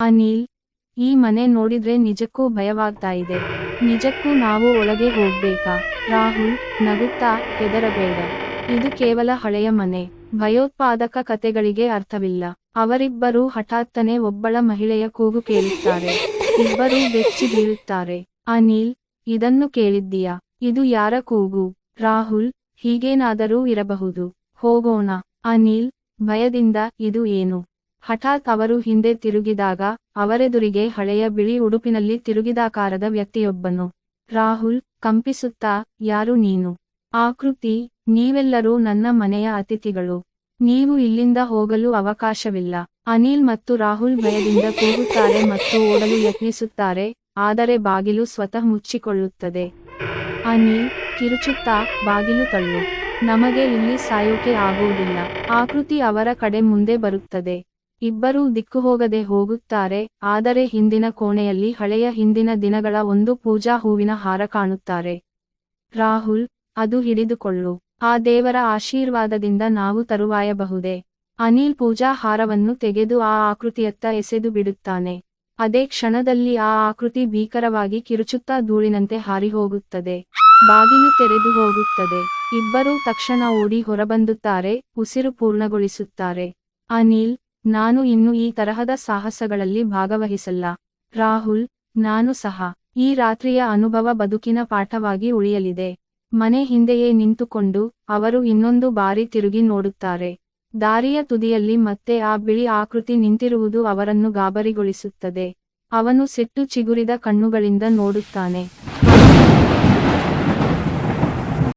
ಅನಿಲ್ ಈ ಮನೆ ನೋಡಿದ್ರೆ ನಿಜಕ್ಕೂ ಭಯವಾಗ್ತಾ ಇದೆ. ನಿಜಕ್ಕೂ ನಾವು ಒಳಗೆ ಹೋಗ್ಬೇಕಾ? ರಾಹುಲ್, ನಗುತ್ತಾ, ಹೆದರಬೇಡ. ಇದು ಕೇವಲ ಹಳೆಯ ಮನೆ. ಭಯೋತ್ಪಾದಕ ಕತೆಗಳಿಗೆ ಅರ್ಥವಿಲ್ಲ. ಅವರಿಬ್ಬರೂ ಹಠಾತ್ತನೆ ಒಬ್ಬಳ ಮಹಿಳೆಯ ಕೂಗು ಕೇಳುತ್ತಾರೆ. ಇಬ್ಬರೂ ಬೆಚ್ಚಿ ಬೀಳುತ್ತಾರೆ. ಅನಿಲ್ ಇದನ್ನು ಕೇಳಿದ್ದೀಯಾ? ಇದು ಯಾರ ಕೂಗು? ರಾಹುಲ್, ಹೀಗೇನಾದರೂ ಇರಬಹುದು. ಹೋಗೋಣ. ಅನಿಲ್ ಭಯದಿಂದ ಇದು ಏನು? ಹಠಾತ್ ಅವರು ಹಿಂದೆ ತಿರುಗಿದಾಗ ಅವರೆದುರಿಗೆ ಹಳೆಯ ಬಿಳಿ ಉಡುಪಿನಲ್ಲಿ ತಿರುಗಿದಾಕಾರದ ವ್ಯಕ್ತಿಯೊಬ್ಬನು. ರಾಹುಲ್, ಕಂಪಿಸುತ್ತಾ, ಯಾರು ನೀನು? ಆಕೃತಿ ನೀವೆಲ್ಲರೂ ನನ್ನ ಮನೆಯ ಅತಿಥಿಗಳು. ನೀವು ಇಲ್ಲಿಂದ ಹೋಗಲು ಅವಕಾಶವಿಲ್ಲ. ಅನಿಲ್ ಮತ್ತು ರಾಹುಲ್ ಭಯದಿಂದ ಕೂಗುತ್ತಾರೆ ಮತ್ತು ಓಡಲು ಯತ್ನಿಸುತ್ತಾರೆ, ಆದರೆ ಬಾಗಿಲು ಸ್ವತಃ ಮುಚ್ಚಿಕೊಳ್ಳುತ್ತದೆ. ಅನಿಲ್, ಕಿರುಚುತ್ತಾ, ಬಾಗಿಲು ತಳ್ಳು. ನಮಗೆ ಇಲ್ಲಿ ಸಾಯೋಕೆ ಆಗುವುದಿಲ್ಲ. ಆಕೃತಿ ಅವರ ಕಡೆ ಮುಂದೆ ಬರುತ್ತದೆ. ಇಬ್ಬರೂ ದಿಕ್ಕು ಹೋಗದೆ ಹೋಗುತ್ತಾರೆ, ಆದರೆ ಹಿಂದಿನ ಕೋಣೆಯಲ್ಲಿ ಹಳೆಯ ಹಿಂದಿನ ದಿನಗಳ ಒಂದು ಪೂಜಾ ಹೂವಿನ ಹಾರ ಕಾಣುತ್ತಾರೆ. ರಾಹುಲ್, ಅದು ಹಿಡಿದುಕೊಳ್ಳು. ಆ ದೇವರ ಆಶೀರ್ವಾದದಿಂದ ನಾವು ತರುವಾಯಬಹುದೇ. ಅನಿಲ್ ಪೂಜಾ ಹಾರವನ್ನು ತೆಗೆದು ಆ ಆಕೃತಿಯತ್ತ ಎಸೆದು ಬಿಡುತ್ತಾನೆ. ಅದೇ ಕ್ಷಣದಲ್ಲಿ ಆ ಆಕೃತಿ ಭೀಕರವಾಗಿ ಕಿರುಚುತ್ತಾ ಧೂಳಿನಂತೆ ಹಾರಿಹೋಗುತ್ತದೆ. ಬಾಗಿಲು ತೆರೆದು ಹೋಗುತ್ತದೆ. ಇಬ್ಬರೂ ತಕ್ಷಣ ಓಡಿ ಹೊರಬಂದುತ್ತಾರೆ, ಉಸಿರು ಪೂರ್ಣಗೊಳಿಸುತ್ತಾರೆ. ಅನಿಲ್ ನಾನು ಇನ್ನು ಈ ತರಹದ ಸಾಹಸಗಳಲ್ಲಿ ಭಾಗವಹಿಸಲ್ಲ. ರಾಹುಲ್, ನಾನು ಸಹ ಈ ರಾತ್ರಿಯ ಅನುಭವ ಬದುಕಿನ ಪಾಠವಾಗಿ ಉಳಿಯಲಿದೆ. ಮನೆ ಹಿಂದೆಯೇ ನಿಂತುಕೊಂಡು ಅವರು ಇನ್ನೊಂದು ಬಾರಿ ತಿರುಗಿ ನೋಡುತ್ತಾರೆ. ದಾರಿಯ ತುದಿಯಲ್ಲಿ ಮತ್ತೆ ಆ ಬಿಳಿ ಆಕೃತಿ ನಿಂತಿರುವುದು ಅವರನ್ನು ಗಾಬರಿಗೊಳಿಸುತ್ತದೆ. ಅವನು ಸಿಟ್ಟು ಚಿಗುರಿದ ಕಣ್ಣುಗಳಿಂದ ನೋಡುತ್ತಾನೆ.